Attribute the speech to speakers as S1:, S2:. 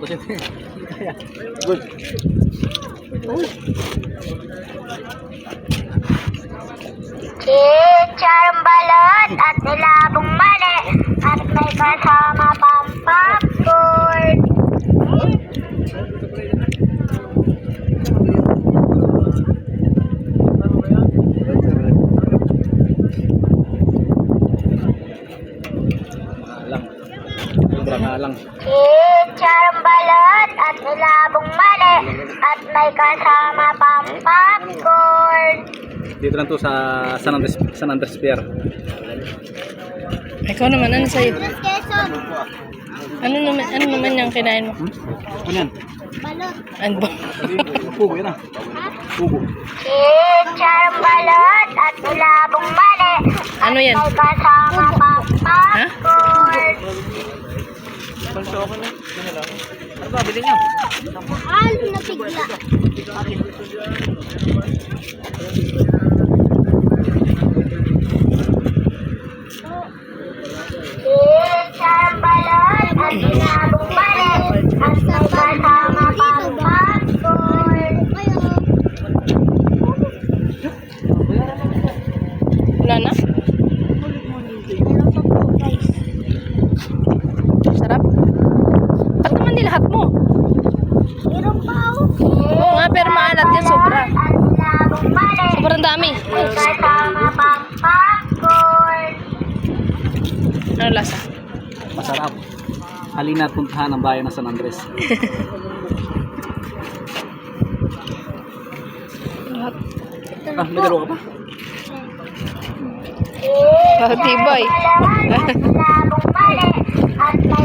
S1: Good.
S2: Chicharong balot at nilabong mali at may kasama pang popcorn.
S1: Lang. Sobrang lang.
S2: Chicharong balot at nilabong mali at may kasama pang popcorn.
S1: Dito lang to sa San Andres, San Andres Pier.
S3: Ikaw naman, ano sa'yo? Ano naman, ano naman yung kinain mo?
S1: Hmm? Ano yan?
S2: balot.
S3: Ano ba?
S1: Pugo yan ah. Pugo.
S2: Chicharong balot at nilabong mali
S3: Ano yan?
S2: may kasama pang popcorn.
S1: Ano ba, bilhin nyo?
S2: Mahal na bigla. Balot at nilabong mali at may kasama pang popcorn.
S3: Wala na? Sarap? Ba't naman nilahat mo?
S2: Meron pa ako.
S3: Oo nga, pero maalat yan, sobra.
S2: At nilabong mali
S3: Sobrang dami. Ano lasa?
S1: Masarap. Halina at puntahan ang bayan ng San Andres.
S3: Lahat.
S1: Ah, may dalawa ka pa?
S3: Ah, tibay.
S2: At may